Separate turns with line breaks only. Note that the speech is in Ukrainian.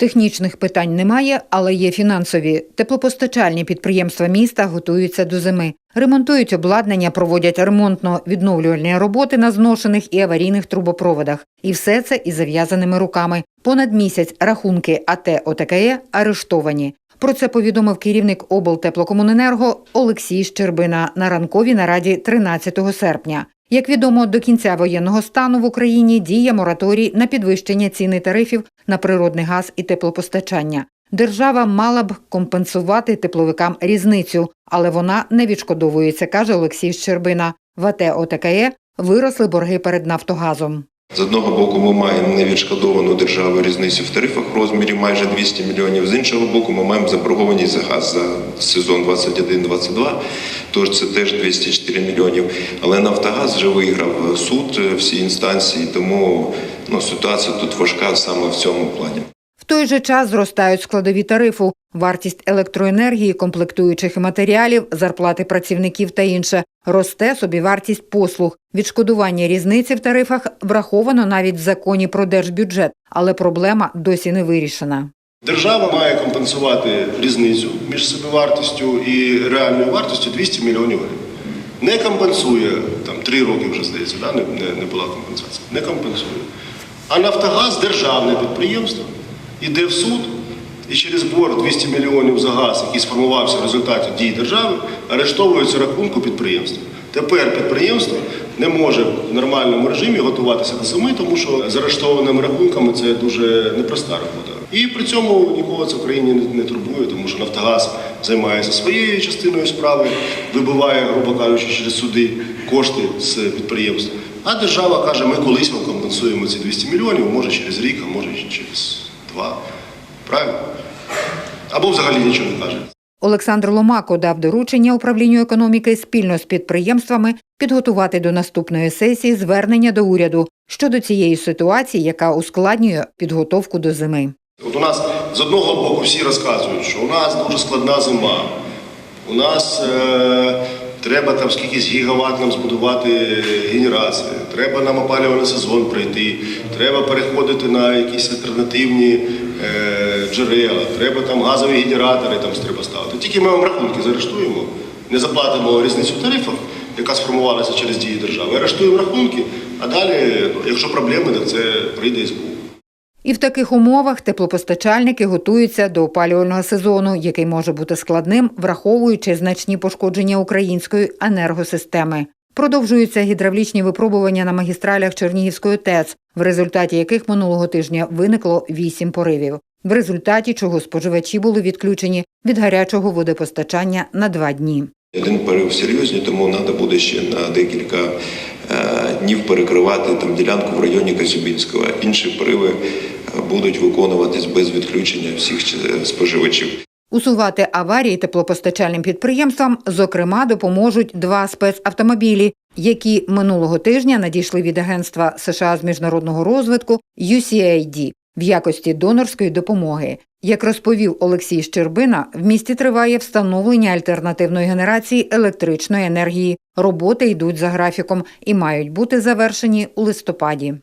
Технічних питань немає, але є фінансові. Теплопостачальні підприємства міста готуються до зими. Ремонтують обладнання, проводять ремонтно-відновлювальні роботи на зношених і аварійних трубопроводах. І все це із зав'язаними руками. Понад місяць рахунки АТ ОТКЕ арештовані. Про це повідомив керівник облтеплокомуненерго Олексій Щербина на ранковій нараді 13 серпня. Як відомо, до кінця воєнного стану в Україні діє мораторій на підвищення ціни тарифів на природний газ і теплопостачання. Держава мала б компенсувати тепловикам різницю, але вона не відшкодовується, каже Олексій Щербина. В АТ ОТКЕ виросли борги перед Нафтогазом.
З одного боку, ми маємо невідшкодовану державу різницю в тарифах в розмірі майже 200 мільйонів. З іншого боку, ми маємо заборгованість за газ за сезон 21-22, тож це теж 204 мільйонів. Але Нафтогаз вже виграв суд всі інстанції, тому ну, ситуація тут важка саме в цьому плані.
Той же час зростають складові тарифу, вартість електроенергії, комплектуючих матеріалів, зарплати працівників та інше. Росте собівартість послуг. Відшкодування різниці в тарифах враховано навіть в законі про держбюджет, але проблема досі не вирішена.
Держава має компенсувати різницю між собівартістю і реальною вартістю 200 мільйонів гривень. Не компенсує, там три роки вже здається, да? не, не, не була компенсація. Не компенсує. А Нафтогаз державне підприємство іде в суд і через борг 200 мільйонів за газ, який сформувався в результаті дій держави, арештовується рахунку підприємства. Тепер підприємство не може в нормальному режимі готуватися до зими, тому що з арештованими рахунками це дуже непроста робота. І при цьому нікого це в країні не, турбує, тому що Нафтогаз займається своєю частиною справи, вибиває, грубо кажучи, через суди кошти з підприємств. А держава каже, ми колись вам компенсуємо ці 200 мільйонів, може через рік, а може через два. Правильно? Або взагалі нічого не каже.
Олександр Ломако дав доручення управлінню економіки спільно з підприємствами підготувати до наступної сесії звернення до уряду щодо цієї ситуації, яка ускладнює підготовку до зими.
От у нас з одного боку всі розказують, що у нас дуже складна зима. У нас е, треба там скількись гігават нам збудувати генерації, треба нам опалювальний сезон пройти, треба переходити на якісь альтернативні е, джерела, треба там газові генератори там треба ставити. Тільки ми вам рахунки заарештуємо, не заплатимо різницю в яка сформувалася через дії держави. Арештуємо рахунки, а далі, ну, якщо проблеми, то це прийде СБУ.
І в таких умовах теплопостачальники готуються до опалювального сезону, який може бути складним, враховуючи значні пошкодження української енергосистеми. Продовжуються гідравлічні випробування на магістралях Чернігівської ТЕЦ, в результаті яких минулого тижня виникло вісім поривів. В результаті чого споживачі були відключені від гарячого водопостачання на два дні.
Один порив серйозний, тому треба буде ще на декілька днів перекривати там ділянку в районі Казюбінського. Інші пориви е, будуть виконуватись без відключення всіх е, споживачів.
Усувати аварії теплопостачальним підприємствам, зокрема, допоможуть два спецавтомобілі, які минулого тижня надійшли від Агентства США з міжнародного розвитку USAID в якості донорської допомоги. Як розповів Олексій Щербина, в місті триває встановлення альтернативної генерації електричної енергії. Роботи йдуть за графіком і мають бути завершені у листопаді.